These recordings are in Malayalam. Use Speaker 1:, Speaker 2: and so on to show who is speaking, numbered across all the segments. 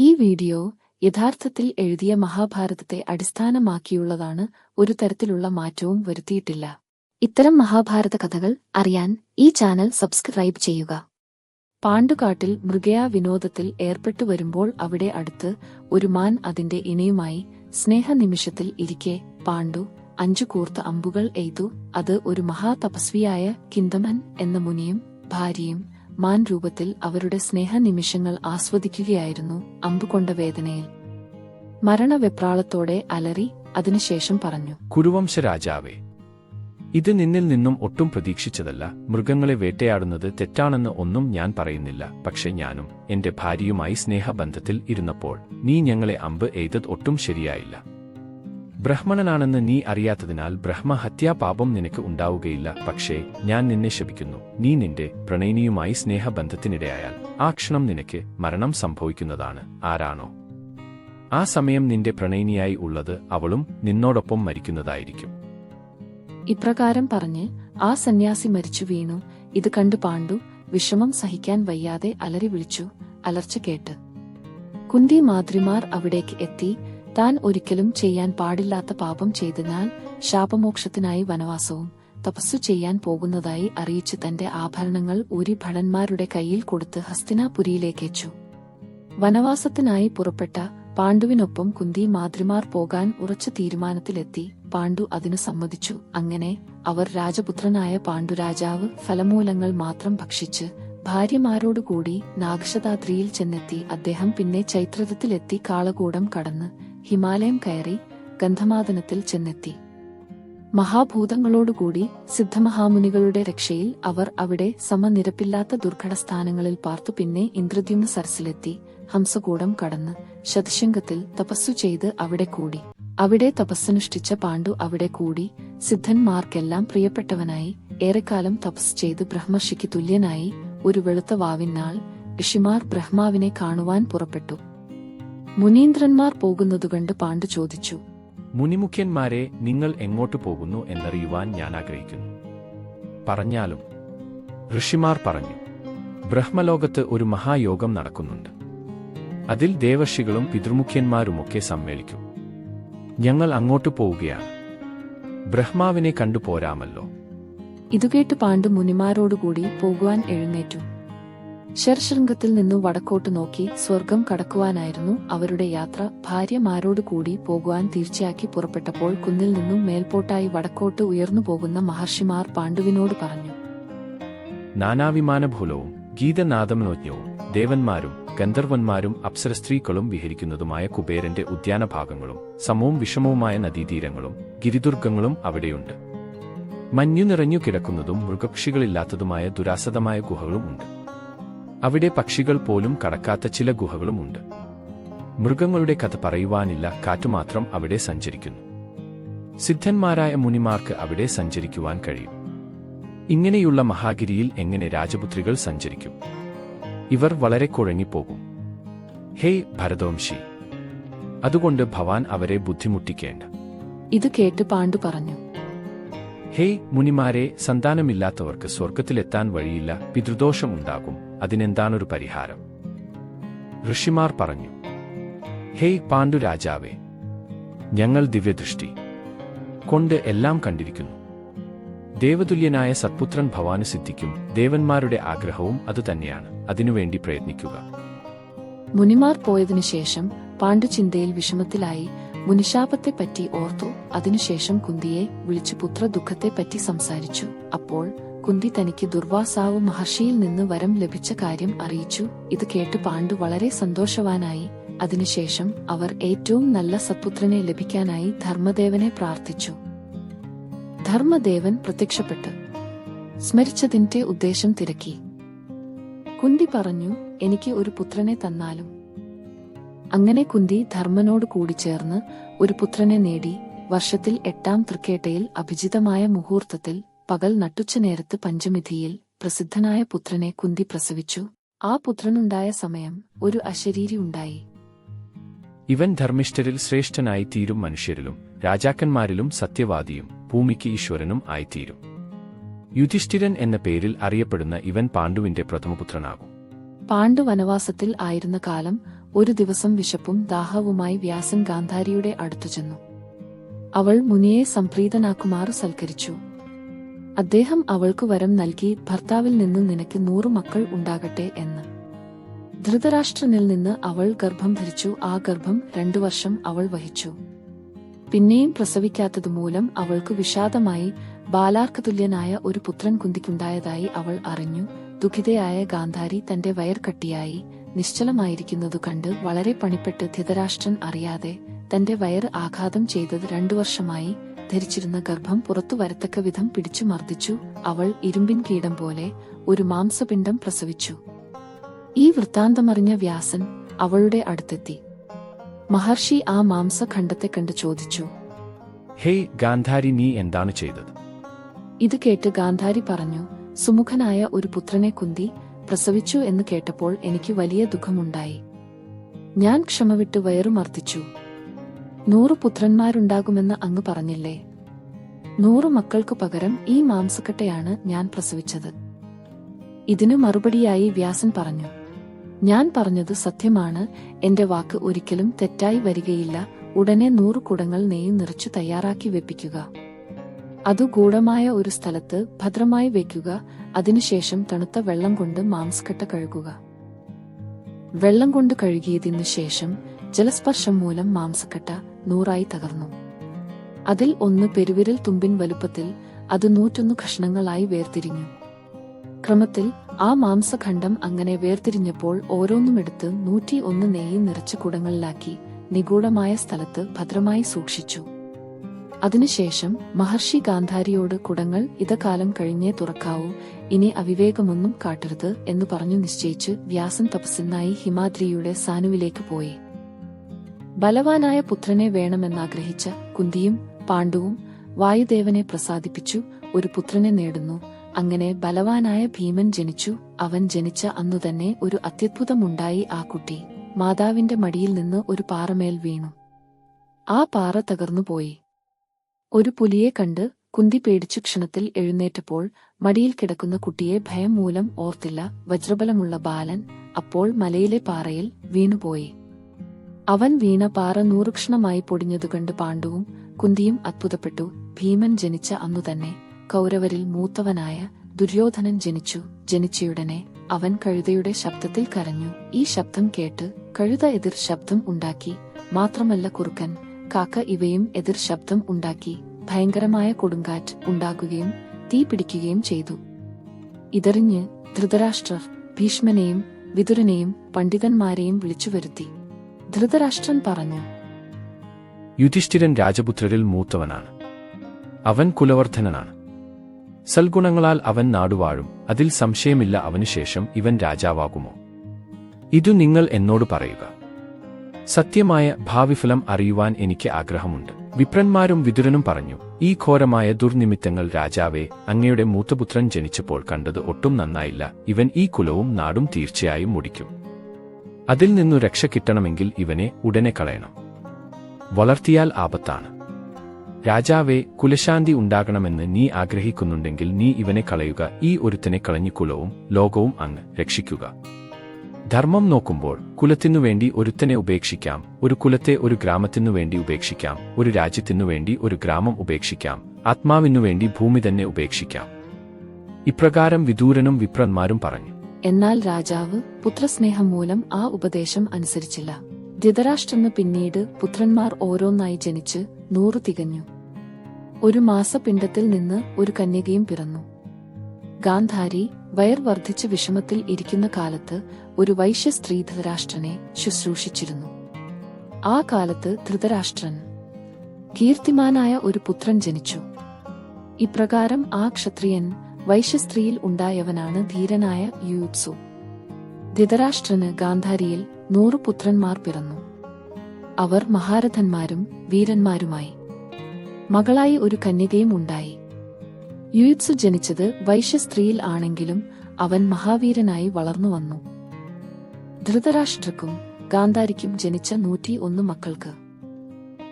Speaker 1: ഈ വീഡിയോ യഥാർത്ഥത്തിൽ എഴുതിയ മഹാഭാരതത്തെ അടിസ്ഥാനമാക്കിയുള്ളതാണ് ഒരു തരത്തിലുള്ള മാറ്റവും വരുത്തിയിട്ടില്ല. ഇത്തരം മഹാഭാരത കഥകൾ അറിയാൻ ഈ ചാനൽ സബ്സ്ക്രൈബ് ചെയ്യുക. പാണ്ടുകാട്ടിൽ മൃഗയാ വിനോദത്തിൽ ഏർപ്പെട്ടു വരുമ്പോൾ അവിടെ അടുത്ത് ഒരു മാൻ അതിന്റെ ഇണയുമായി സ്നേഹനിമിഷത്തിൽ ഇരിക്കെ പാണ്ഡു അഞ്ചു കൂർത്ത അമ്പുകൾ എയ്തു. അത് ഒരു മഹാതപസ്വിയായ കിന്തമൻ എന്ന മുനിയും ഭാര്യയും മാൻ രൂപത്തിൽ അവരുടെ സ്നേഹനിമിഷങ്ങൾ ആസ്വദിക്കുകയായിരുന്നു അമ്പുകൊണ്ട വേദനയിൽ. മരണവെപ്രാളത്തോടെ അലറി അതിനുശേഷം പറഞ്ഞു
Speaker 2: കുരുവംശ രാജാവേ ഇത് നിന്നിൽ നിന്നും ഒട്ടും പ്രതീക്ഷിച്ചതല്ല. മൃഗങ്ങളെ വേട്ടയാടുന്നത് തെറ്റാണെന്ന് ഒന്നും ഞാൻ പറയുന്നില്ല. പക്ഷെ ഞാനും എന്റെ ഭാര്യയുമായി സ്നേഹബന്ധത്തിൽ ഇരുന്നപ്പോൾ നീ ഞങ്ങളെ അമ്പ് എയ്തത് ഒട്ടും ശരിയായില്ല. ബ്രഹ്മണനാണെന്ന് നീ അറിയാത്തതിനാൽ ബ്രഹ്മഹത്യാപാപം നിനക്ക് ഉണ്ടാവുകയില്ല. പക്ഷേ ഞാൻ നിന്നെ ശപിക്കുന്നു. നീ നിന്റെ പ്രണയിനിയുമായി സ്നേഹബന്ധത്തിനിടയായാൽ ആ ക്ഷണം നിനക്ക് മരണം സംഭവിക്കുന്നതാണ്. ആരാണോ? ആ സമയം നിന്റെ പ്രണയിനിയായി ഉള്ളത് അവളും നിന്നോടൊപ്പം മരിക്കുന്നതായിരിക്കും.
Speaker 1: ഇപ്രകാരം പറഞ്ഞ് ആ സന്യാസി മരിച്ചു വീണു. ഇത് കണ്ടു പാണ്ഡു വിഷമം സഹിക്കാൻ വയ്യാതെ അലറി വിളിച്ചു. അലർച്ച കേട്ട്. കുന്തി മാതൃമാർ അവിടേക്ക് എത്തി. താൻ ഒരിക്കലും ചെയ്യാൻ പാടില്ലാത്ത പാപം ചെയ്തതിനാൽ ശാപമോക്ഷത്തിനായി വനവാസവും തപസ്സു ചെയ്യാൻ പോകുന്നതായി അറിയിച്ച് തന്റെ ആഭരണങ്ങൾ ഒരു ഭടന്മാരുടെ കയ്യിൽ കൊടുത്ത് ഹസ്തിനാപുരിയിലേക്കയച്ചു വനവാസത്തിനായി പുറപ്പെട്ട പാണ്ഡുവിനൊപ്പം കുന്തി മാതൃമാർ പോകാൻ ഉറച്ച തീരുമാനത്തിലെത്തി. പാണ്ഡു അതിനു സമ്മതിച്ചു. അങ്ങനെ അവർ രാജപുത്രനായ പാണ്ഡുരാജാവ് ഫലമൂലങ്ങൾ മാത്രം ഭക്ഷിച്ച് ഭാര്യമാരോടുകൂടി നാഗശതാദ്രിയിൽ ചെന്നെത്തി അദ്ദേഹം പിന്നെ ചൈത്രത്തിലെത്തി കാളകൂടം കടന്ന് ഹിമാലയം കയറി ഗന്ധമാതനത്തിൽ ചെന്നെത്തി. മഹാഭൂതങ്ങളോടുകൂടി സിദ്ധമഹാമുനികളുടെ രക്ഷയിൽ അവർ അവിടെ സമനിരപ്പില്ലാത്ത ദുർഘടസ്ഥാനങ്ങളിൽ പാർത്തു പിന്നെ ഇന്ദ്രദ്യുമ്ന സരസിലെത്തി ഹംസകൂടം കടന്ന് ശതശൃംഗത്തിൽ തപസ്സു ചെയ്ത് അവിടെ കൂടി. അവിടെ തപസ്സനുഷ്ഠിച്ച പാണ്ഡു അവിടെ കൂടി സിദ്ധന്മാർക്കെല്ലാം പ്രിയപ്പെട്ടവനായി ഏറെക്കാലം തപസ് ചെയ്ത് ബ്രഹ്മർഷിക്ക് തുല്യനായി ഒരു വെളുത്ത വാവിനാൾ ഋഷിമാർ ബ്രഹ്മാവിനെ കാണുവാൻ പുറപ്പെട്ടു. മുനീന്ദ്രന്മാർ പോകുന്നതുകണ്ട് പാണ്ഡു ചോദിച്ചു
Speaker 2: മുനിമുഖ്യന്മാരെ നിങ്ങൾ എങ്ങോട്ട് പോകുന്നു എന്നറിയുവാൻ ഞാൻ ആഗ്രഹിക്കുന്നു. പറഞ്ഞാലും ഋഷിമാർ പറഞ്ഞു ബ്രഹ്മലോകത്ത് ഒരു മഹായോഗം നടക്കുന്നുണ്ട്. അതിൽ ദേവർഷികളും പിതൃമുഖ്യന്മാരുമൊക്കെ സമ്മേളിക്കും. ഞങ്ങൾ അങ്ങോട്ട് പോവുകയാണ്. ബ്രഹ്മാവിനെ കണ്ടുപോരാമല്ലോ.
Speaker 1: ഇതുകേട്ട് പാണ്ഡു മുനിമാരോടുകൂടി പോകുവാൻ എഴുന്നേറ്റു. ശർശൃംഗത്തിൽ നിന്നും വടക്കോട്ട് നോക്കി സ്വർഗം കടക്കുവാനായിരുന്നു അവരുടെ യാത്ര. ഭാര്യമാരോട് കൂടി പോകുവാൻ തീർച്ചയാക്കി പുറപ്പെട്ടപ്പോൾ കുന്നിൽ നിന്നും മേൽപോട്ടായി വടക്കോട്ട് ഉയർന്നു പോകുന്ന മഹർഷിമാർ പാണ്ഡുവിനോട് പറഞ്ഞു
Speaker 2: നാനാവിമാനഭൂലവും ഗീതനാദമനോജ്ഞവും ദേവന്മാരും ഗന്ധർവന്മാരും അപ്സരസ്ത്രീകളും വിഹരിക്കുന്നതുമായ കുബേരന്റെ ഉദ്യാനഭാഗങ്ങളും സമവും വിഷമവുമായ നദീതീരങ്ങളും ഗിരിദുർഗങ്ങളും അവിടെയുണ്ട്. മഞ്ഞു നിറഞ്ഞു കിടക്കുന്നതും മൃഗപക്ഷികളില്ലാത്തതുമായ ദുരാസതമായ ഗുഹകളും ഉണ്ട്. അവിടെ പക്ഷികൾ പോലും കടക്കാത്ത ചില ഗുഹകളുമുണ്ട്. മൃഗങ്ങളുടെ കഥ പറയുവാനില്ല കാറ്റുമാത്രം അവിടെ സഞ്ചരിക്കുന്നു. സിദ്ധന്മാരായ മുനിമാർക്ക് അവിടെ സഞ്ചരിക്കുവാൻ കഴിയും. ഇങ്ങനെയുള്ള മഹാഗിരിയിൽ എങ്ങനെ രാജപുത്രികൾ സഞ്ചരിക്കും? ഇവർ വളരെ കുഴങ്ങിപ്പോകും. ഹേയ് ഭരതവംശി അതുകൊണ്ട് ഭവാൻ അവരെ ബുദ്ധിമുട്ടിക്കേണ്ട.
Speaker 1: ഇത് കേട്ട് പാണ്ഡു പറഞ്ഞു.
Speaker 2: ഹേയ് മുനിമാരെ സന്താനമില്ലാത്തവർക്ക് സ്വർഗത്തിലെത്താൻ വഴിയില്ല പിതൃദോഷമുണ്ടാകും അതിനെന്താണൊരു പരിഹാരം? ഋഷിമാർ പറഞ്ഞു ഹേയ് പാണ്ഡു രാജാവേ ഞങ്ങൾ ദിവ്യദൃഷ്ടി കൊണ്ട് എല്ലാം കണ്ടിരിക്കുന്നു. ദേവതുല്യനായ സത്പുത്രൻ ഭവാനു സിദ്ധിക്കും ദേവന്മാരുടെ ആഗ്രഹവും അതുതന്നെയാണ് അതിനുവേണ്ടി പ്രയത്നിക്കുക.
Speaker 1: മുനിമാർ പോയതിനു ശേഷം പാണ്ഡു ചിന്തയിൽ വിഷമത്തിലായി മുനിശാപത്തെപ്പറ്റി ഓർത്തു അതിനുശേഷം കുന്തിയെ വിളിച്ചു പുത്ര ദുഃഖത്തെപ്പറ്റി സംസാരിച്ചു. അപ്പോൾ കുന്തി തനിക്ക് ദുർവാസാവ് മഹർഷിയിൽ നിന്ന് വരം ലഭിച്ച കാര്യം അറിയിച്ചു. ഇത് കേട്ട് പാണ്ഡു വളരെ സന്തോഷവാനായി. അതിനുശേഷം അവർ ഏറ്റവും നല്ല സത്പുത്രനെ ലഭിക്കാനായി ധർമ്മദേവനെ പ്രാർത്ഥിച്ചു. ധർമ്മദേവൻ പ്രത്യക്ഷപ്പെട്ടു സ്മരിച്ചതിന്റെ ഉദ്ദേശം തിരക്കി. കുന്തി പറഞ്ഞു എനിക്ക് ഒരു പുത്രനെ തന്നാലും. അങ്ങനെ കുന്തി ധർമ്മനോട് കൂടി ചേർന്ന് ഒരു പുത്രനെ നേടി വർഷത്തിൽ എട്ടാം തൃക്കേട്ടയിൽ അഭിജിതമായ മുഹൂർത്തത്തിൽ പകൽ നട്ടുച്ച നേരത്ത് പഞ്ചമിഥിയിൽ പ്രസിദ്ധനായ പുത്രനെ കുന്തി പ്രസവിച്ചു. ആ പുത്രനുണ്ടായ സമയം ഒരു അശരീരി ഉണ്ടായി.
Speaker 2: ഇവൻ ധർമ്മിഷ്ഠരിൽ ശ്രേഷ്ഠനായി തീരും മനുഷ്യരിലും രാജാക്കന്മാരിലും സത്യവാദിയും ഭൂമിക്ക് ഈശ്വരനും ആയിത്തീരും. യുധിഷ്ഠിരൻ എന്ന പേരിൽ അറിയപ്പെടുന്ന ഇവൻ പാണ്ഡുവിന്റെ പ്രഥമപുത്രനാകും.
Speaker 1: പാണ്ഡു വനവാസത്തിൽ ആയിരുന്ന കാലം ഒരു ദിവസം വിശപ്പും ദാഹവുമായി വ്യാസൻ ഗാന്ധാരിയുടെ അടുത്തു ചെന്നു അവൾ മുനിയെ സംപ്രീതനാക്കുമാറു സൽക്കരിച്ചു. അദ്ദേഹം അവൾക്കു വരം നൽകി ഭർത്താവിൽ നിന്ന് നിനക്ക് നൂറു മക്കൾ ഉണ്ടാകട്ടെ എന്ന്. ധൃതരാഷ്ട്രനിൽ നിന്ന് അവൾ ഗർഭം ധരിച്ചു. ആ ഗർഭം രണ്ടു വർഷം അവൾ വഹിച്ചു. പിന്നെയും പ്രസവിക്കാത്തതുമൂലം അവൾക്കു വിഷാദമായി ബാലാർക്കതുല്യനായ ഒരു പുത്രൻ കുന്തിക്കുണ്ടായതായി അവൾ അറിഞ്ഞു. ദുഃഖിതയായ ഗാന്ധാരി തന്റെ വയർ കട്ടിയായി. നിശ്ചലമായിരിക്കുന്നതു കണ്ട് വളരെ പണിപ്പെട്ട് ധിതരാഷ്ട്രൻ അറിയാതെ തന്റെ വയർ ആഘാതം ചെയ്തത് രണ്ടു വർഷമായി ധരിച്ചിരുന്ന ഗർഭം പുറത്തു വരത്തക്ക വിധം പിടിച്ചു മർദ്ദിച്ചു. അവൾ ഇരുമ്പിൻ കീടം പോലെ ഒരു മാംസപിണ്ഡം പ്രസവിച്ചു. ഈ വൃത്താന്തമറിഞ്ഞ വ്യാസൻ അവളുടെ അടുത്തെത്തി. മഹർഷി ആ മാംസഖണ്ഡത്തെ കണ്ട് ചോദിച്ചു
Speaker 2: ഹേയ് ഗാന്ധാരി നീ എന്താണ് ചെയ്തത്?
Speaker 1: ഇത് കേട്ട് ഗാന്ധാരി പറഞ്ഞു സുമുഖനായ ഒരു പുത്രനെ കുന്തി പ്രസവിച്ചു എന്ന് കേട്ടപ്പോൾ എനിക്ക് വലിയ ദുഃഖമുണ്ടായി. ഞാൻ ക്ഷമവിട്ട് വയറു മർദ്ദിച്ചു. നൂറു പുത്രന്മാരുണ്ടാകുമെന്ന് അങ്ങ് പറഞ്ഞില്ലേ? നൂറു മക്കൾക്കു പകരം ഈ മാംസക്കട്ടയാണ് ഞാൻ പ്രസവിച്ചത്. ഇതിനു മറുപടിയായി വ്യാസൻ പറഞ്ഞു ഞാൻ പറഞ്ഞത് സത്യമാണ്. എന്റെ വാക്ക് ഒരിക്കലും തെറ്റായി വരികയില്ല. ഉടനെ നൂറു കുടങ്ങൾ നെയ്യ് നിറച്ചു തയ്യാറാക്കി വെപ്പിക്കുക. അതു ഗൂഢമായ ഒരു സ്ഥലത്ത് ഭദ്രമായി വെക്കുക. അതിനുശേഷം തണുത്ത വെള്ളം കൊണ്ട് മാംസക്കട്ട കഴുകുക. വെള്ളം കൊണ്ട് കഴുകിയതിനു ശേഷം ജലസ്പർശം മൂലം മാംസക്കട്ട നൂറായി തകർന്നു. അതിൽ ഒന്ന് പെരുവിരൽ തുമ്പിൻ വലുപ്പത്തിൽ അത് നൂറ്റൊന്ന് കഷ്ണങ്ങളായി വേർതിരിഞ്ഞു. ക്രമത്തിൽ ആ മാംസഖണ്ഡം അങ്ങനെ വേർതിരിഞ്ഞപ്പോൾ ഓരോന്നുമെടുത്ത് നൂറ്റി ഒന്ന് നെയ്യ് നിറച്ച കുടങ്ങളിലാക്കി നിഗൂഢമായ സ്ഥലത്ത് ഭദ്രമായി സൂക്ഷിച്ചു. അതിനുശേഷം മഹർഷി ഗാന്ധാരിയോട് കുടങ്ങൾ ഇതകാലം കഴിഞ്ഞേ തുറക്കാവൂ ഇനി അവിവേകമൊന്നും കാട്ടരുത് എന്ന് പറഞ്ഞു നിശ്ചയിച്ച് വ്യാസൻ തപസ്സിനായി ഹിമാദ്രിയുടെ സാനുവിലേക്ക് പോയി. ബലവാനായ പുത്രനെ വേണമെന്നാഗ്രഹിച്ച കുന്തിയും പാണ്ഡുവും വായുദേവനെ പ്രസാദിപ്പിച്ചു ഒരു പുത്രനെ നേടുന്നു. അങ്ങനെ ബലവാനായ ഭീമൻ ജനിച്ചു. അവൻ ജനിച്ച അന്നുതന്നെ ഒരു അത്യത്ഭുതമുണ്ടായി ആ കുട്ടി. മാതാവിന്റെ മടിയിൽ നിന്ന് ഒരു പാറമേൽ വീണു. ആ പാറ തകർന്നുപോയി ഒരു പുലിയെ കണ്ട് കുന്തി പേടിച്ചു ക്ഷണത്തിൽ എഴുന്നേറ്റപ്പോൾ മടിയിൽ കിടക്കുന്ന കുട്ടിയെ ഭയം മൂലം ഓർത്തില്ല. വജ്രബലമുള്ള ബാലൻ അപ്പോൾ മലയിലെ പാറയിൽ വീണുപോയി. അവൻ വീണ പാറ നൂറുക്ഷണമായി പൊടിഞ്ഞതു കണ്ട് പാണ്ഡുവും കുന്തിയും അത്ഭുതപ്പെട്ടു. ഭീമൻ ജനിച്ച അന്നുതന്നെ കൗരവരിൽ മൂത്തവനായ ദുര്യോധനൻ ജനിച്ചു. ജനിച്ചയുടനെ അവൻ കഴുതയുടെ ശബ്ദത്തിൽ കരഞ്ഞു. ഈ ശബ്ദം കേട്ട് കഴുത എതിർ ശബ്ദം ഉണ്ടാക്കി. മാത്രമല്ല കുറുക്കൻ കാക്ക ഇവയും എതിർ ശബ്ദം ഉണ്ടാക്കി. ഭയങ്കരമായ കൊടുങ്കാറ്റ് ഉണ്ടാകുകയും തീ പിടിക്കുകയും ചെയ്തു. ഇതറിഞ്ഞ് ധൃതരാഷ്ട്രർ ഭീഷ്മനെയും വിതുരനെയും പണ്ഡിതന്മാരെയും വിളിച്ചുവരുത്തി. ധൃതരാഷ്ട്രൻ പറഞ്ഞു
Speaker 2: യുധിഷ്ഠിരൻ രാജപുത്രരിൽ മൂത്തവനാണ്. അവൻ കുലവർദ്ധനനാണ്. സൽഗുണങ്ങളാൽ അവൻ നാടുവാഴും. അതിൽ സംശയമില്ല അവനുശേഷം ഇവൻ രാജാവാകുമോ? ഇതു നിങ്ങൾ എന്നോട് പറയുക. സത്യമായ ഭാവിഫലം അറിയുവാൻ എനിക്ക് ആഗ്രഹമുണ്ട്. വിപ്രന്മാരും വിതുരനും പറഞ്ഞു ഈ ഘോരമായ ദുർനിമിത്തങ്ങൾ രാജാവേ അങ്ങയുടെ മൂത്തപുത്രൻ ജനിച്ചപ്പോൾ കണ്ടത് ഒട്ടും നന്നായില്ല. ഇവൻ ഈ കുലവും നാടും തീർച്ചയായും മുടിക്കും. അതിൽ നിന്നു രക്ഷ കിട്ടണമെങ്കിൽ ഇവനെ ഉടനെ കളയണം. വളർത്തിയാൽ ആപത്താണ്. രാജാവെ കുലശാന്തി ഉണ്ടാകണമെന്ന് നീ ആഗ്രഹിക്കുന്നുണ്ടെങ്കിൽ നീ ഇവനെ കളയുക. ഈ ഒരുത്തിനെ കളഞ്ഞു കുലവും ലോകവും അങ്ങ് രക്ഷിക്കുക. ധർമ്മം നോക്കുമ്പോൾ കുലത്തിനു വേണ്ടി ഒരുത്തനെ ഉപേക്ഷിക്കാം. ഒരു കുലത്തെ ഒരു ഗ്രാമത്തിനു വേണ്ടി ഉപേക്ഷിക്കാം. ഒരു രാജ്യത്തിനു വേണ്ടി ഒരു ഗ്രാമം ഉപേക്ഷിക്കാം. ആത്മാവിനു വേണ്ടി ഭൂമി തന്നെ ഉപേക്ഷിക്കാം. ഇപ്രകാരം വിദൂരനും വിപ്രന്മാരും പറഞ്ഞു.
Speaker 1: എന്നാൽ രാജാവ് പുത്രസ്നേഹം മൂലം ആ ഉപദേശം അനുസരിച്ചില്ല. ധൃതരാഷ്ട്രന് പിന്നീട് പുത്രന്മാർ ഓരോന്നായി ജനിച്ച് നൂറു തികഞ്ഞു. ഒരു മാസപിണ്ഡത്തിൽ നിന്ന് ഒരു കന്യകയും പിറന്നു. ഗാന്ധാരി വയർ വർദ്ധിച്ച് വിഷമത്തിൽ ഇരിക്കുന്ന കാലത്ത് ഒരു വൈശ്യ സ്ത്രീ ധൃതരാഷ്ട്രനെ ശുശ്രൂഷിച്ചിരുന്നു. ആ കാലത്ത് ധൃതരാഷ്ട്രൻ കീർത്തിമാനായ ഒരു പുത്രൻ ജനിച്ചു. ഇപ്രകാരം ആ ക്ഷത്രിയൻ വൈശ്യസ്ത്രീയിൽ ഉണ്ടായവനാണ് ധീരനായ യുയുത്സു. ധൃതരാഷ്ട്രന് ഗാന്ധാരിയിൽ നൂറു പുത്രന്മാർ പിറന്നു. അവർ മഹാരഥന്മാരും വീരന്മാരുമായി. മകളായി ഒരു കന്യകയും ഉണ്ടായി. യുയുത്സു ജനിച്ചത് വൈശ്യസ്ത്രീയിൽ ആണെങ്കിലും അവൻ മഹാവീരനായി വളർന്നു വന്നു. ധൃതരാഷ്ട്രക്കും ഗാന്ധാരിക്കും ജനിച്ച നൂറ്റി ഒന്ന് മക്കൾക്ക്.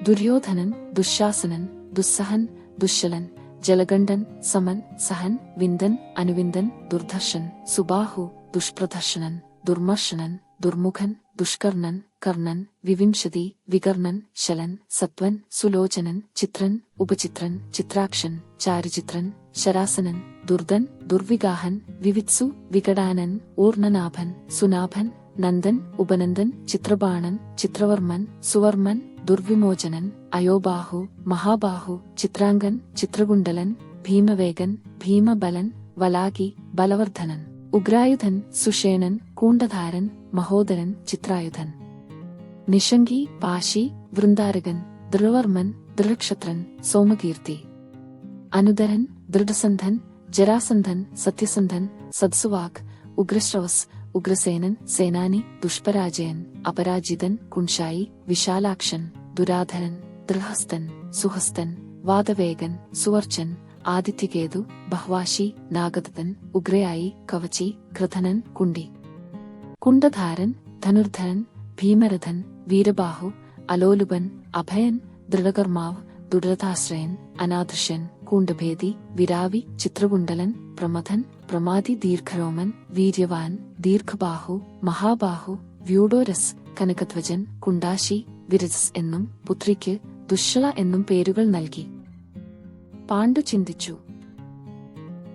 Speaker 1: ദുര്യോധനൻ ദുശാസനൻ ദുസ്സഹൻ ദുശ്ശലൻ ജലഗണ്ഡൻ സമൻ സഹൻ വിന്ദൻ അനുവിന്ദൻ ദുർധർഷൻ സുബാഹു ദുഷ്പ്രദർശനൻ ദുർമർശനൻ ദുർമുഖൻ ദുഷ്കർണൻ കർണൻ വിവിംശതി വികർണൻ ശലൻ സത്വൻ സുലോചനൻ ചിത്രൻ ഉപചിത്രൻ ചിത്രാക്ഷൻ ചാരുചിത്രൻ ശരാസനൻ ദുർദൻ ദുർവിഗാഹൻ വിവിത്സു വികടാനൻ ഊർണനാഭൻ സുനാഭൻ നന്ദൻ ഉപനന്ദൻ ചിത്രബാണൻ ചിത്രവർമ്മൻ സുവർമ്മൻ ദുർവിമോചനൻ അയോബാഹു മഹാബാഹു ചിത്രാംഗൻ ചിത്രകുണ്ടലൻ ഭീമവേഗൻ ഭീമബലൻ വലാകി ബലവർദ്ധനൻ ഉഗ്രായുധൻ സുഷേണൻ കൂണ്ടധാരൻ മഹോദരൻ ചിത്രായുധൻ. നിഷങ്കി പാശി വൃന്ദാരകൻ ദൃഢവർമ്മൻ ദൃഢക്ഷത്രൻ സോമകീർത്തി. അനുദരൻ ദൃഢസന്ധൻ ജരാസന്ധൻ സത്യസന്ധൻ സത്സുവാക് ഉഗ്രശ്രവസ് ഉഗ്രസേനൻ സേനാനി ദുഷ്പരാജയൻ അപരാജിതൻ കുൻഷായി വിശാലാക്ഷൻ. ദുരാധരൻ ദൃഹസ്ഥൻ സുഹസ്തൻ വാദവേഗൻ സുവർച്ചൻ ആദിത്യകേതു ബഹ്വാശി നാഗദത്തൻ ഉഗ്രയായി കവചി കൃധനൻ കുണ്ടി. കുണ്ടധാരൻ ധനുർധരൻ ഭീമരഥൻ വീരബാഹു അലോലുപൻ അഭയൻ ദൃഢകർമാവ് ദുരിതാശ്രയൻ അനാദൃശ്യൻ കൂണ്ടഭേദി വിരാവി ചിത്രകുണ്ടലൻ പ്രമഥൻ പ്രമാതി ദീർഘരോമൻ വീര്യവാൻ ദീർഘബാഹു മഹാബാഹു വ്യൂഡോരസ് കനകധ്വജൻ കുണ്ടാശി വിരജസ് എന്നും പുത്രിക്ക് ദുശ്ശള എന്നും പേരുകൾ നൽകി. പാണ്ഡു ചിന്തിച്ചു.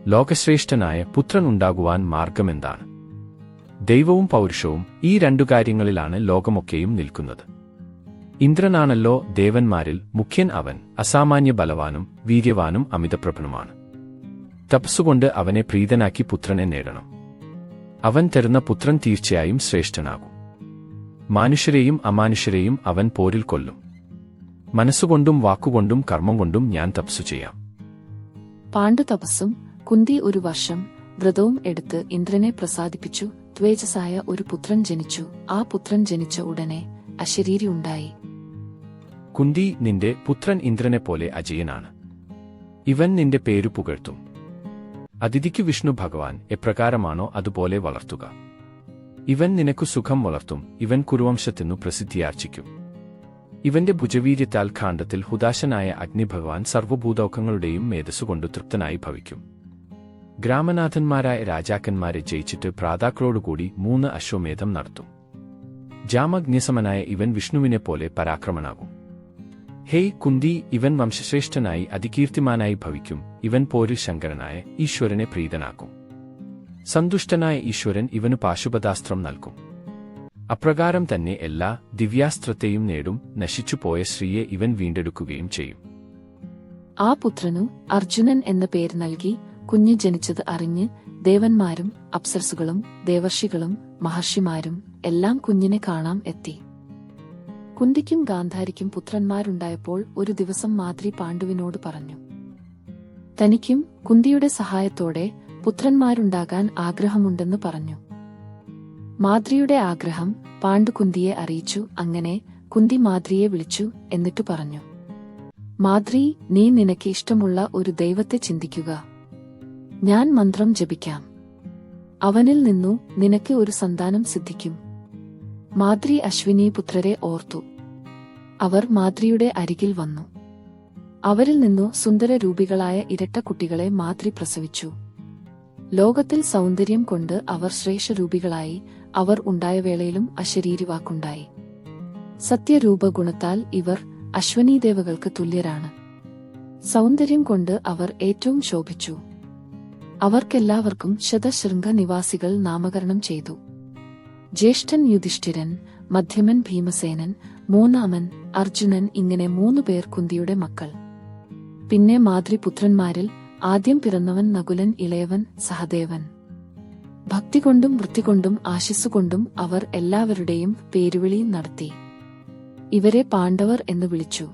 Speaker 2: ലോകശ്രേഷ്ഠനായ പുത്രൻ ഉണ്ടാകുവാൻ മാർഗമെന്താണ് ദൈവവും പൗരുഷവും ഈ രണ്ടു കാര്യങ്ങളിലാണ് ലോകമൊക്കെയും നിൽക്കുന്നത്. ഇന്ദ്രനാണല്ലോ ദേവന്മാരിൽ മുഖ്യൻ അവൻ അസാമാന്യ ബലവാനും വീര്യവാനും അമിതപ്രഭനുമാണ്. തപസ്സുകൊണ്ട് അവനെ പ്രീതനാക്കി പുത്രനെ നേടണം. അവൻ തരുന്ന പുത്രൻ തീർച്ചയായും ശ്രേഷ്ഠനാകും. മാനുഷ്യരെയും അമാനുഷരെയും അവൻ പോരിൽ കൊല്ലും. മനസ്സുകൊണ്ടും വാക്കുകൊണ്ടും കർമ്മം കൊണ്ടും ഞാൻ തപസ് ചെയ്യാം.
Speaker 1: പാണ്ഡു തപസ്സും കുന്തി ഒരു വർഷം വ്രതവും എടുത്ത് ഇന്ദ്രനെ പ്രസാദിപ്പിച്ചു. ത്വേജസായ ഒരു പുത്രൻ ജനിച്ചു. ആ പുത്രൻ ജനിച്ച ഉടനെ അശരീരി ഉണ്ടായി.
Speaker 2: കുന്തി നിന്റെ പുത്രൻ ഇന്ദ്രനെ പോലെ അജയനാണ്. ഇവൻ നിന്റെ പേരു പുകഴ്ത്തും. അതിഥിക്ക് വിഷ്ണു ഭഗവാൻ എപ്രകാരമാണോ അതുപോലെ വളർത്തുക. ഇവൻ നിനക്കു സുഖം വളർത്തും. ഇവൻ കുരുവംശത്തിനു പ്രസിദ്ധിയാർജിക്കും ഇവന്റെ ഭുജവീര്യത്താൽ ഖാണ്ഡത്തിൽ ഹുദാശനായ അഗ്നിഭഗവാൻ സർവഭൂതോക്കങ്ങളുടെയും മേധസ്സുകൊണ്ടു തൃപ്തനായി ഭവിക്കും. ഗ്രാമനാഥന്മാരായ രാജാക്കന്മാരെ ജയിച്ചിട്ട് പ്രാതാക്കളോടുകൂടി മൂന്ന് അശ്വമേധം നടത്തും. ജാമഗ്നിസമനായ ഇവൻ വിഷ്ണുവിനെ പോലെ പരാക്രമനാകും. ഹേയ് കുന്തി ഇവൻ വംശശ്രേഷ്ഠനായി അതികീർത്തിമാനായി ഭവിക്കും. ഇവൻ പോരിൽ ശങ്കരനായ ഈശ്വരനെ പ്രീതനാക്കും. സന്തുഷ്ടനായ ഈശ്വരൻ ഇവനു പാശുപദാസ്ത്രം നൽകും. അപ്രകാരം തന്നെ എല്ലാ ദിവ്യാസ്ത്രത്തെയും നേടും നശിച്ചുപോയ സ്ത്രീയെ ഇവൻ വീണ്ടെടുക്കുകയും ചെയ്യും.
Speaker 1: ആ പുത്രനു അർജുനൻ എന്ന പേര് നൽകി കുഞ്ഞ് ജനിച്ചത് അറിഞ്ഞ് ദേവന്മാരും അപ്സരസുകളും ദേവർഷികളും മഹർഷിമാരും എല്ലാം കുഞ്ഞിനെ കാണാം എത്തി. കുന്തിക്കും ഗാന്ധാരിക്കും പുത്രന്മാരുണ്ടായപ്പോൾ ഒരു ദിവസം മാതിരി പാണ്ഡുവിനോട് പറഞ്ഞു തനിക്കും കുന്തിയുടെ സഹായത്തോടെ പുത്രന്മാരുണ്ടാകാൻ ആഗ്രഹമുണ്ടെന്ന് പറഞ്ഞു. മാദ്രിയുടെ ആഗ്രഹം പാണ്ഡുകുന്തിയെ അറിയിച്ചു അങ്ങനെ കുന്തി മാദ്രിയെ വിളിച്ചു എന്നിട്ടു പറഞ്ഞു മാദ്രി നീ നിനക്ക് ഇഷ്ടമുള്ള ഒരു ദൈവത്തെ ചിന്തിക്കുക. ഞാൻ മന്ത്രം ജപിക്കാം. അവനിൽ നിന്നു നിനക്ക് ഒരു സന്താനം സിദ്ധിക്കും മാദ്രി അശ്വിനി പുത്രരെ ഓർത്തു. അവർ മാദ്രിയുടെ അരികിൽ വന്നു. അവരിൽ നിന്നു സുന്ദര രൂപികളായ ഇരട്ട കുട്ടികളെ മാദ്രി പ്രസവിച്ചു. ലോകത്തിൽ സൗന്ദര്യം കൊണ്ട് അവർ ശ്രേഷ്ഠരൂപികളായി അവർ ഉണ്ടായ വേളയിലും അശരീരിവാക്കുണ്ടായി. സത്യരൂപ ഗുണത്താൽ ഇവർ അശ്വനീദേവകൾക്ക് തുല്യരാണ്. സൗന്ദര്യം കൊണ്ട് അവർ ഏറ്റവും ശോഭിച്ചു. അവർക്കെല്ലാവർക്കും ശതശൃംഗ നിവാസികൾ നാമകരണം ചെയ്തു. ജ്യേഷ്ഠൻ യുധിഷ്ഠിരൻ മധ്യമൻ ഭീമസേനൻ മൂന്നാമൻ അർജുനൻ ഇങ്ങനെ മൂന്നു പേർ കുന്തിയുടെ മക്കൾ. പിന്നെ മാതൃപുത്രന്മാരിൽ ആദ്യം പിറന്നവൻ നകുലൻ ഇളയവൻ സഹദേവൻ. ഭക്തി കൊണ്ടും വൃത്തികൊണ്ടും ആശിസ്സുകൊണ്ടും അവർ എല്ലാവരുടെയും പേരുവിളിയും നടത്തി. ഇവരെ പാണ്ഡവർ എന്ന് വിളിച്ചു.